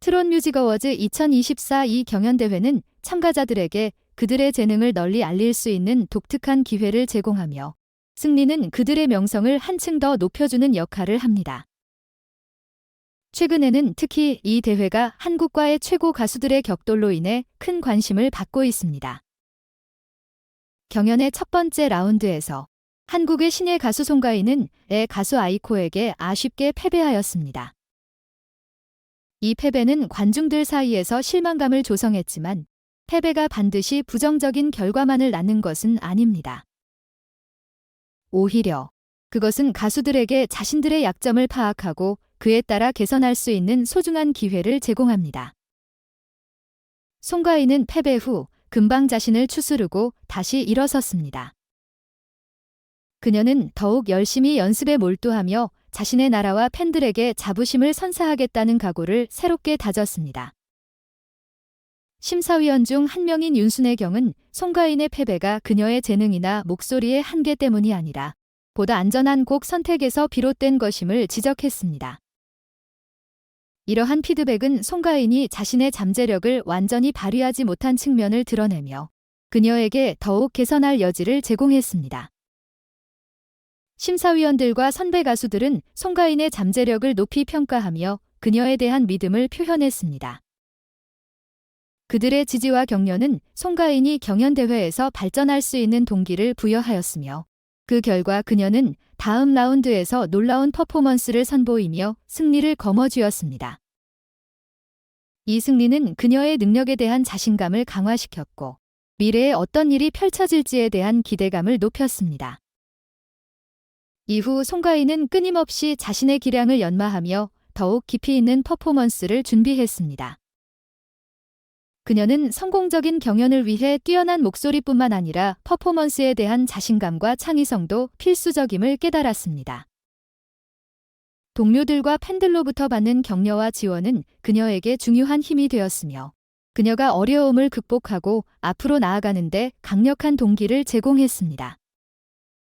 트롯 뮤직 어워즈 2024 이 경연대회는 참가자들에게 그들의 재능을 널리 알릴 수 있는 독특한 기회를 제공하며 승리는 그들의 명성을 한층 더 높여주는 역할을 합니다. 최근에는 특히 이 대회가 한국과의 최고 가수들의 격돌로 인해 큰 관심을 받고 있습니다. 경연의 첫 번째 라운드에서 한국의 신예 가수 송가인은 애 가수 아이코에게 아쉽게 패배하였습니다. 이 패배는 관중들 사이에서 실망감을 조성했지만 패배가 반드시 부정적인 결과만을 낳는 것은 아닙니다. 오히려 그것은 가수들에게 자신들의 약점을 파악하고 그에 따라 개선할 수 있는 소중한 기회를 제공합니다. 송가인은 패배 후 금방 자신을 추스르고 다시 일어섰습니다. 그녀는 더욱 열심히 연습에 몰두하며 자신의 나라와 팬들에게 자부심을 선사하겠다는 각오를 새롭게 다졌습니다. 심사위원 중 한 명인 윤순의 경은 송가인의 패배가 그녀의 재능이나 목소리의 한계 때문이 아니라 보다 안전한 곡 선택에서 비롯된 것임을 지적했습니다. 이러한 피드백은 송가인이 자신의 잠재력을 완전히 발휘하지 못한 측면을 드러내며 그녀에게 더욱 개선할 여지를 제공했습니다. 심사위원들과 선배 가수들은 송가인의 잠재력을 높이 평가하며 그녀에 대한 믿음을 표현했습니다. 그들의 지지와 격려는 송가인이 경연대회에서 발전할 수 있는 동기를 부여하였으며 그 결과 그녀는 다음 라운드에서 놀라운 퍼포먼스를 선보이며 승리를 거머쥐었습니다. 이 승리는 그녀의 능력에 대한 자신감을 강화시켰고 미래에 어떤 일이 펼쳐질지에 대한 기대감을 높였습니다. 이후 송가인은 끊임없이 자신의 기량을 연마하며 더욱 깊이 있는 퍼포먼스를 준비했습니다. 그녀는 성공적인 경연을 위해 뛰어난 목소리뿐만 아니라 퍼포먼스에 대한 자신감과 창의성도 필수적임을 깨달았습니다. 동료들과 팬들로부터 받는 격려와 지원은 그녀에게 중요한 힘이 되었으며 그녀가 어려움을 극복하고 앞으로 나아가는데 강력한 동기를 제공했습니다.